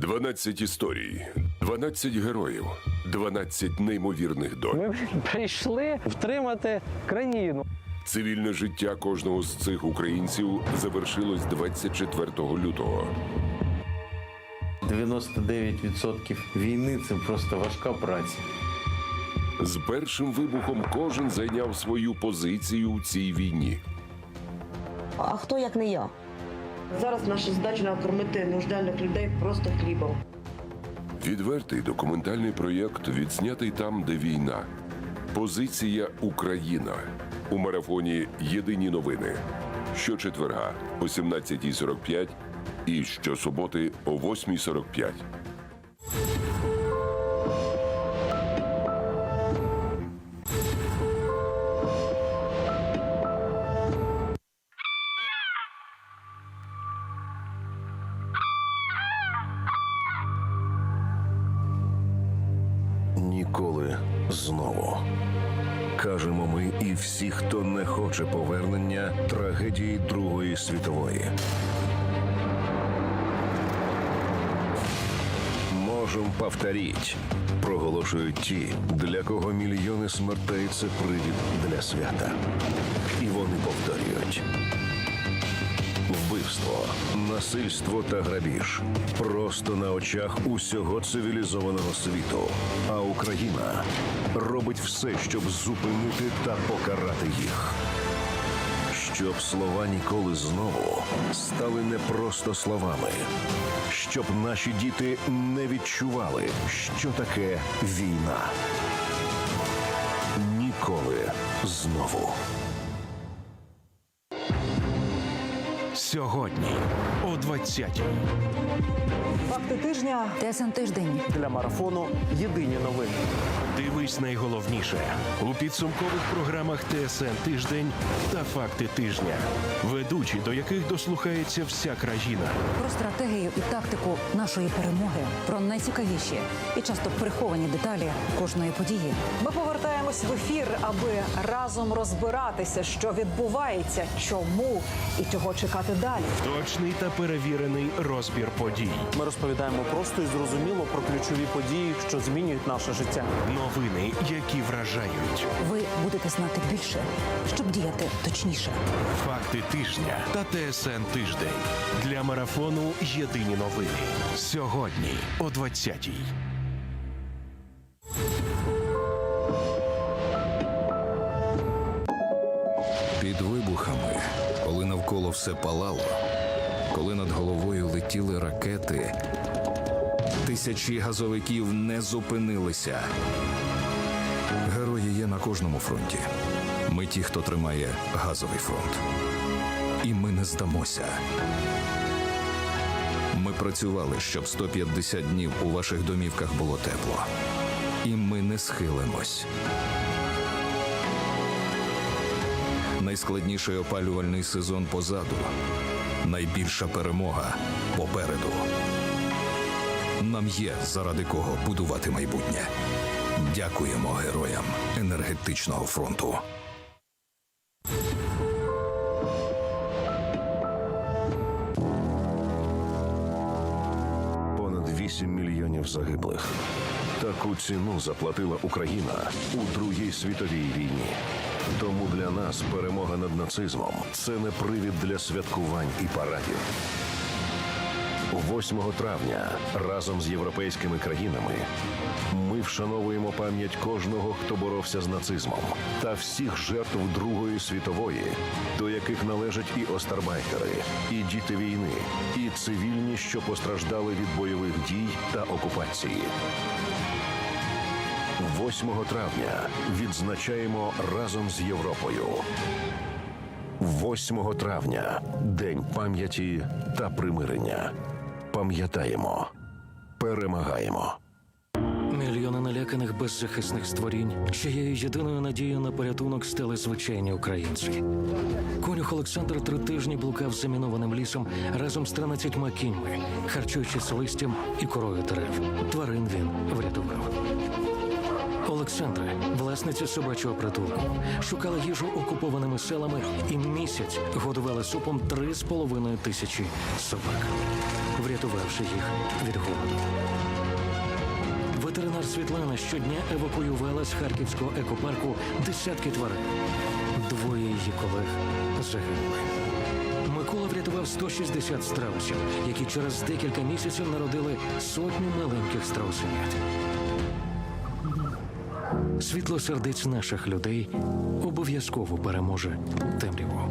12 історій, 12 героїв, 12 неймовірних доль. Ми прийшли втримати країну. Цивільне життя кожного з цих українців завершилось 24 лютого. 99% війни це просто важка праця. З першим вибухом кожен зайняв свою позицію у цій війні. А хто як не я? Зараз наша задача накормити нужденних людей просто хлібом. Відвертий документальний проєкт відснятий там, де війна. Позиція Україна у марафоні Єдині новини. Щочетверга о 17.45 і щосуботи о 8.45. Ніколи знову. Кажемо ми і всі, хто не хоче повернення трагедії Другої світової. Можем повторіть, проголошують ті, для кого мільйони смертей це привід для свята. І вони повторюють. Вбивство, насильство та грабіж просто на очах усього цивілізованого світу. А Україна робить все, щоб зупинити та покарати їх. Щоб слова ніколи знову стали не просто словами, щоб наші діти не відчували, що таке війна. Ніколи знову. Сьогодні о 20-й. Факти тижня ТСН тиждень. Для марафону єдині новини. Дивись найголовніше у підсумкових програмах ТСН Тиждень та Факти тижня. Ведучі, до яких дослухається вся країна. Про стратегію і тактику нашої перемоги, про найцікавіші і часто приховані деталі кожної події. ми повертаємось в ефір, аби разом розбиратися, що відбувається, чому і чого чекати далі. Точний та перевірений розбір подій. Ми розповідаємо просто і зрозуміло про ключові події, що змінюють наше життя. Новини, які вражають. Ви будете знати більше, щоб діяти точніше. Факти тижня та ТСН Тиждень для марафону Єдині новини. Сьогодні о 20-й. Під вибухами, коли навколо все палало, коли над головою летіли ракети, тисячі газовиків не зупинилися. Герої є на кожному фронті. Ми ті, хто тримає газовий фронт. І ми не здамося. Ми працювали, щоб 150 днів у ваших домівках було тепло. І ми не схилимось. Найскладніший опалювальний сезон позаду. Найбільша перемога попереду. Нам є заради кого будувати майбутнє. Дякуємо героям енергетичного фронту. Понад 8 мільйонів загиблих. Таку ціну заплатила Україна у Другій світовій війні. Тому для нас перемога над нацизмом це не привід для святкувань і парадів. 8 травня разом з європейськими країнами ми вшановуємо пам'ять кожного, хто боровся з нацизмом, та всіх жертв Другої світової, до яких належать і остарбайтери, і діти війни, і цивільні, що постраждали від бойових дій та окупації. 8 травня відзначаємо разом з Європою. 8 травня День пам'яті та примирення. Пам'ятаємо, перемагаємо. Мільйони наляканих беззахисних створінь, чиєю єдиною надією на порятунок стали звичайні українці. Конюх Олександр три тижні блукав замінованим лісом разом з 13 кіньми, харчуючись листям і корою дерев. Тварин він врятував. Олександра, власниця собачого притулку, шукала їжу окупованими селами і місяць годувала супом три з половиною тисячі собак. Врятувавши їх від голоду. Ветеринар Світлана щодня евакуювала з харківського екопарку десятки тварин. Двоє її колег загинули. Микола врятував 160 страусів, які через декілька місяців народили сотню маленьких страусенят. Світло сердець наших людей обов'язково переможе темряву.